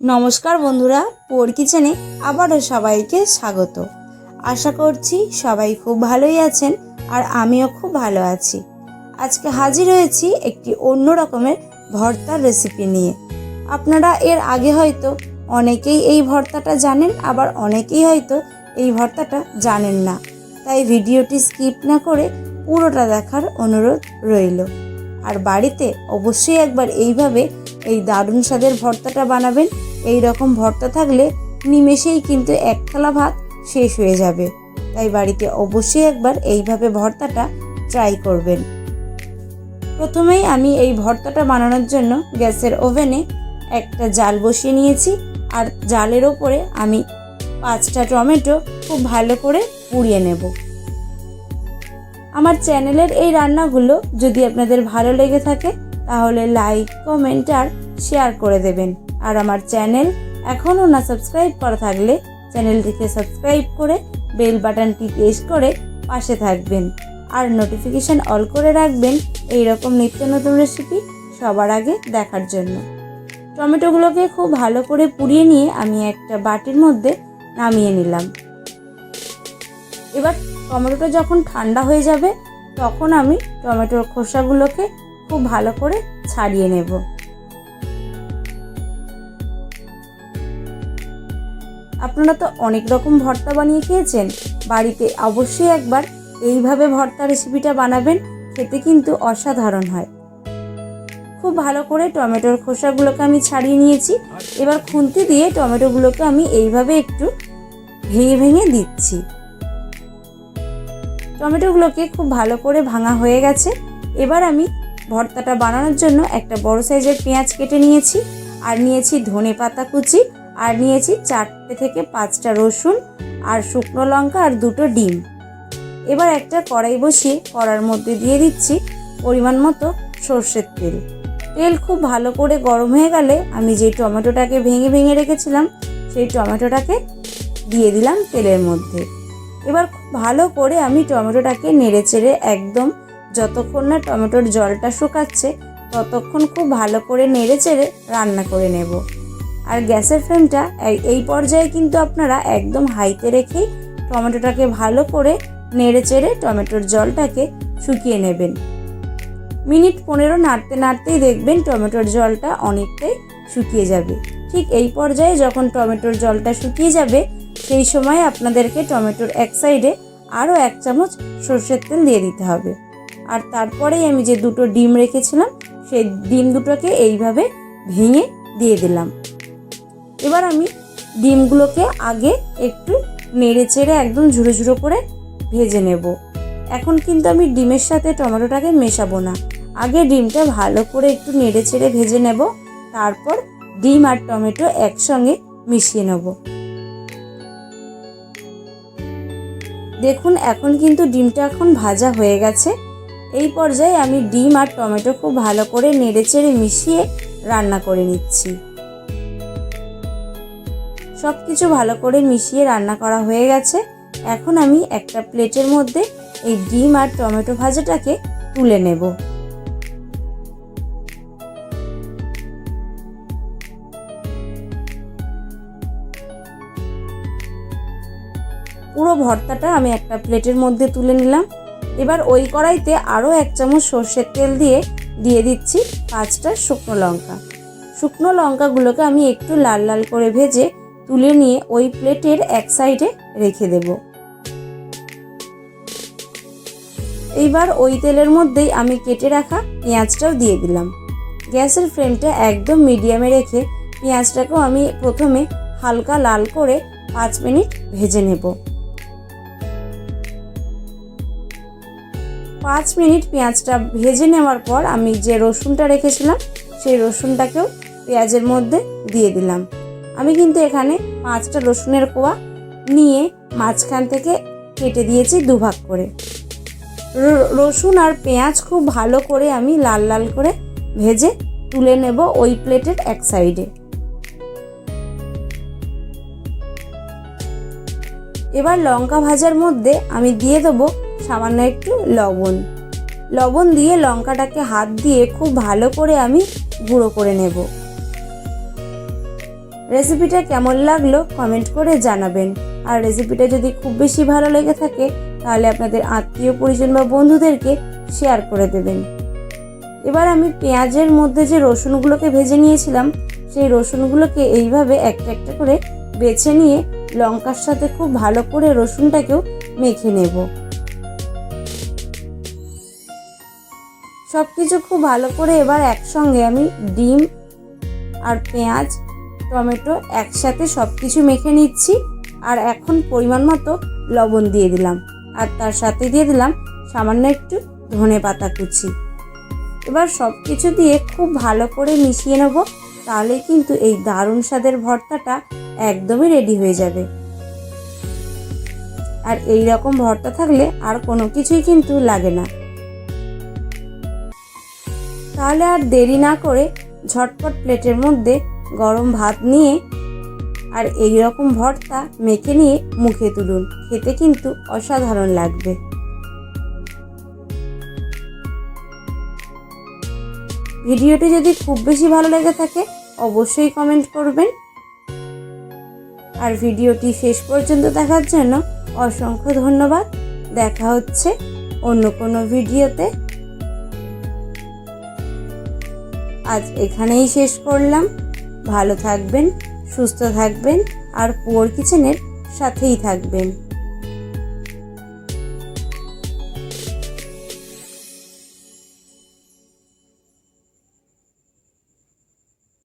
নমস্কার বন্ধুরা, পোর কিচেনে আবারও সবাইকে স্বাগত। আশা করছি সবাই খুব ভালোই আছেন আর আমিও খুব ভালো আছি। আজকে হাজির হয়েছি একটি অন্য রকমের ভর্তার রেসিপি নিয়ে। আপনারা এর আগে হয়তো অনেকেই এই ভর্তাটা জানেন, আবার অনেকেই হয়তো এই ভর্তাটা জানেন না। তাই ভিডিওটি স্কিপ না করে পুরোটা দেখার অনুরোধ রইল। আর বাড়িতে অবশ্যই একবার এইভাবে এই দারুণ স্বাদের ভর্তাটা বানাবেন এই রকম ভর্তা থাকলে নিমেষেই কিন্তু এক থালা ভাত শেষ হয়ে যাবে। তাই বাড়িতে অবশ্যই একবার এইভাবে ভর্তাটা ট্রাই করবেন। প্রথমেই আমি এই ভর্তাটা বানানোর জন্য গ্যাসের ওভেনে একটা জাল বসিয়ে নিয়েছি আর জালের ওপরে আমি পাঁচটা টমেটো খুব ভালো করে পুড়িয়ে নেব। আমার চ্যানেলের এই রান্নাগুলো যদি আপনাদের ভালো লেগে থাকে তাহলে লাইক কমেন্ট আর শেয়ার করে দেবেন। আর আমার চ্যানেল এখনও না সাবস্ক্রাইব করা থাকলে চ্যানেলটিকে সাবস্ক্রাইব করে বেল বাটনটি প্রেস করে পাশে থাকবেন। আর নোটিফিকেশান অল করে রাখবেন এই রকম নিত্য নতুন রেসিপি সবার আগে দেখার জন্য। টমেটোগুলোকে খুব ভালো করে পুড়িয়ে নিয়ে আমি একটা বাটির মধ্যে নামিয়ে নিলাম। এবার টমেটোটা যখন ঠান্ডা হয়ে যাবে, তখন আমি টমেটোর খোসাগুলোকে খুব ভালো করে ছাড়িয়ে নেব। আপনারা তো অনেক রকম ভর্তা বানিয়ে খেয়েছেন। বাড়িতে অবশ্যই একবার এইভাবে ভর্তা রেসিপিটা বানাবেন, খেতে কিন্তু অসাধারণ হয়। খুব ভালো করে টমেটোর খোসাগুলোকে আমি ছাড়িয়ে নিয়েছি। এবার খুন্তি দিয়ে টমেটোগুলোকে আমি এইভাবে একটু ভেঙে ভেঙে দিচ্ছি। টমেটোগুলোকে খুব ভালো করে ভাঙা হয়ে গেছে। এবার আমি ভর্তাটা বানানোর জন্য একটা বড় সাইজের পেঁয়াজ কেটে নিয়েছি। আর নিয়েছি ধনে পাতা কুচি। আর নিয়েছি চারটে থেকে পাঁচটা রসুন আর শুকনো লঙ্কা আর দুটো ডিম। এবার একটা কড়াই বসিয়ে কড়ার মধ্যে দিয়ে দিচ্ছি পরিমাণ মতো সর্ষের তেল। তেল খুব ভালো করে গরম হয়ে গেলে আমি যে টমেটোটাকে ভেঙে ভেঙে রেখেছিলাম, সেই টমেটোটাকে দিয়ে দিলাম তেলের মধ্যে। এবার খুব ভালো করে আমি টমেটোটাকে নেড়ে চেড়ে একদম যতক্ষণ না টমেটোর জলটা শুকাচ্ছে, ততক্ষণ খুব ভালো করে নেড়ে চেড়ে রান্না করে নেব। আর গ্যাসের ফ্লেমটা এই- পর্যায়ে কিন্তু আপনারা একদম হাইতে রেখেই টমেটোটাকে ভালো করে নেড়ে চেড়ে টমেটোর জলটাকে শুকিয়ে নেবেন। মিনিট পনেরো নাড়তে নাড়তেই দেখবেন টমেটোর জলটা অনেকটাই শুকিয়ে যাবে। ঠিক এই পর্যায়ে যখন টমেটোর জলটা শুকিয়ে যাবে, সেই সময় আপনাদেরকে টমেটোর এক সাইডে আরও এক চামচ সর্ষের তেল দিয়ে দিতে হবে। আর তারপরেই আমি যে দুটো ডিম রেখেছিলাম, সেই ডিম দুটোকে এইভাবে ভেঙে দিয়ে দিলাম। এবার আমি ডিমগুলোকে আগে একটু নেড়ে চেড়ে একদম ঝুড়ো ঝুড়ো করে ভেজে নেব। এখন কিন্তু আমি ডিমের সাথে টমেটোটাকে মেশাবো না। আগে ডিমটা ভালো করে একটু নেড়ে চেড়ে ভেজে নেব, তারপর ডিম আর টমেটো একসঙ্গে মিশিয়ে নেব। দেখুন, এখন কিন্তু ডিমটা এখন ভাজা হয়ে গেছে। এই পর্যায়ে আমি ডিম আর টমেটো খুব ভালো করে নেড়ে চেড়ে মিশিয়ে রান্না করে নিচ্ছি। সব কিছু ভালো করে মিশিয়ে রান্না করা হয়ে গেছে। এখন আমি একটা প্লেটের মধ্যে এই ডিম আর টমেটো ভাজাটাকে তুলে নেব। পুরো ভর্তাটা আমি একটা প্লেটের মধ্যে তুলে নিলাম। এবার ওই কড়াইতে আরও এক চামচ সর্ষের তেল দিয়ে দিয়ে দিচ্ছি পাঁচটা শুকনো লঙ্কা। শুকনো লঙ্কাগুলোকে আমি একটু লাল লাল করে ভেজে তুলে নিয়ে ওই প্লেটের এক সাইডে রেখে দেব। এইবার ওই তেলের মধ্যেই আমি কেটে রাখা পেঁয়াজটাও দিয়ে দিলাম। গ্যাসের ফ্লেমটা একদম মিডিয়ামে রেখে পেঁয়াজটাকেও আমি প্রথমে হালকা লাল করে পাঁচ মিনিট ভেজে নেব। পাঁচ মিনিট পেঁয়াজটা ভেজে নেওয়ার পর আমি যে রসুনটা রেখেছিলাম, সেই রসুনটাকেও পেঁয়াজের মধ্যে দিয়ে দিলাম। আমি কিন্তু এখানে পাঁচটা রসুনের কোয়া নিয়ে মাঝখান থেকে কেটে দিয়েছি দুভাগ করে। রসুন আর পেঁয়াজ খুব ভালো করে আমি লাল লাল করে ভেজে তুলে নেব ওই প্লেটের এক সাইডে। এবার লঙ্কা ভাজার মধ্যে আমি দিয়ে দেবো সামান্য একটু লবণ। লবণ দিয়ে লঙ্কাটাকে হাত দিয়ে খুব ভালো করে আমি গুঁড়ো করে নেব। রেসিপিটা কেমন লাগল কমেন্ট করে জানাবেন। আর রেসিপিটা যদি খুব বেশি ভালো লেগে থাকে, তাহলে আপনাদের আত্মীয় পরিজন বা বন্ধুদেরকে শেয়ার করে দেবেন। এবার আমি পেঁয়াজের মধ্যে যে রসুনগুলোকে ভেজে নিয়েছিলাম, সেই রসুনগুলোকে এইভাবে একটা একটা করে বেছে নিয়ে লঙ্কার সাথে খুব ভালো করে রসুনটাকেও মেখে নেব। সব কিছু খুব ভালো করে এবার একসঙ্গে আমি ডিম আর পেঁয়াজ টমেটো একসাথে সব কিছু মেখে নিচ্ছি আর এখন পরিমাণ মতো লবণ দিয়ে দিলাম। আর তার সাথে দিয়ে দিলাম সামান্য একটু ধনে পাতা কুচি। এবার সব কিছু দিয়ে খুব ভালো করে মিশিয়ে নেব, তাহলে কিন্তু এই দারুণ স্বাদের ভর্তাটা একদমই রেডি হয়ে যাবে। আর এই রকম ভর্তা থাকলে আর কোনো কিছুই কিন্তু লাগে না। তাহলে আর দেরি না করে ঝটপট প্লেটের মধ্যে গরম ভাত নিয়ে আর এই রকম ভর্তা মেখে নিয়ে মুখে তুলুন। খেতে কিন্তু অসাধারণ লাগবে। ভিডিওটি যদি খুব বেশি ভালো লেগে থাকে, অবশ্যই কমেন্ট করবেন। আর ভিডিওটি শেষ পর্যন্ত দেখার জন্য অসংখ্য ধন্যবাদ। দেখা হচ্ছে অন্য কোনো ভিডিওতে। আজ এখানেই শেষ করলাম। ভালো থাকবেন সুস্থ থাকবেন আর পুয়ার কিচেনের সাথেই থাকবেন।